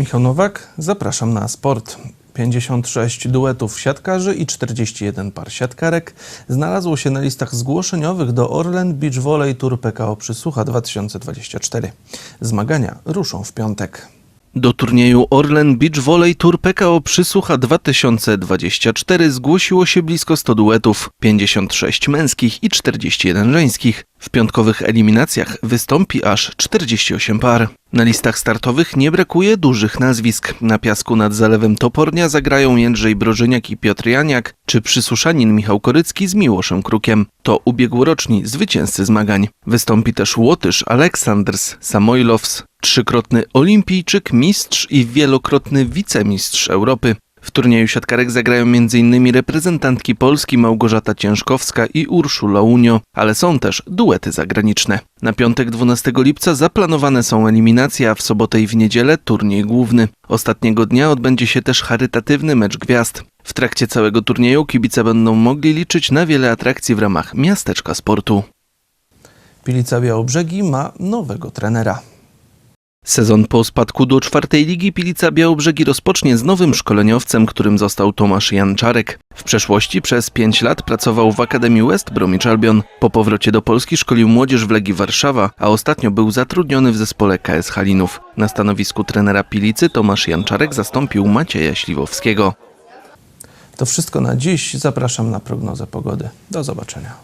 Michał Nowak, zapraszam na sport. 56 duetów siatkarzy i 41 par siatkarek znalazło się na listach zgłoszeniowych do Orlen Beach Volley Tour PKO Przysłucha 2024. Zmagania ruszą w piątek. Do turnieju Orlen Beach Volley Tour PKO Przysłucha 2024 zgłosiło się blisko 100 duetów, 56 męskich i 41 żeńskich. W piątkowych eliminacjach wystąpi aż 48 par. Na listach startowych nie brakuje dużych nazwisk. Na piasku nad zalewem Topornia zagrają Jędrzej Brożyniak i Piotr Janiak, czy przysłuszanin Michał Korycki z Miłoszem Krukiem. To ubiegłoroczni zwycięzcy zmagań. Wystąpi też Łotysz Aleksandrs Samojlows, trzykrotny olimpijczyk, mistrz i wielokrotny wicemistrz Europy. W turnieju siatkarek zagrają m.in. reprezentantki Polski Małgorzata Ciężkowska i Urszula Unio, ale są też duety zagraniczne. Na piątek 12 lipca zaplanowane są eliminacje, a w sobotę i w niedzielę turniej główny. Ostatniego dnia odbędzie się też charytatywny mecz gwiazd. W trakcie całego turnieju kibice będą mogli liczyć na wiele atrakcji w ramach miasteczka sportu. Pilica Białobrzegi ma nowego trenera. Sezon po spadku do czwartej ligi Pilica Białobrzegi rozpocznie z nowym szkoleniowcem, którym został Tomasz Janczarek. W przeszłości przez 5 lat pracował w Akademii West Bromwich Albion. Po powrocie do Polski szkolił młodzież w Legii Warszawa, a ostatnio był zatrudniony w zespole KS Halinów. Na stanowisku trenera Pilicy Tomasz Janczarek zastąpił Macieja Śliwowskiego. To wszystko na dziś. Zapraszam na prognozę pogody. Do zobaczenia.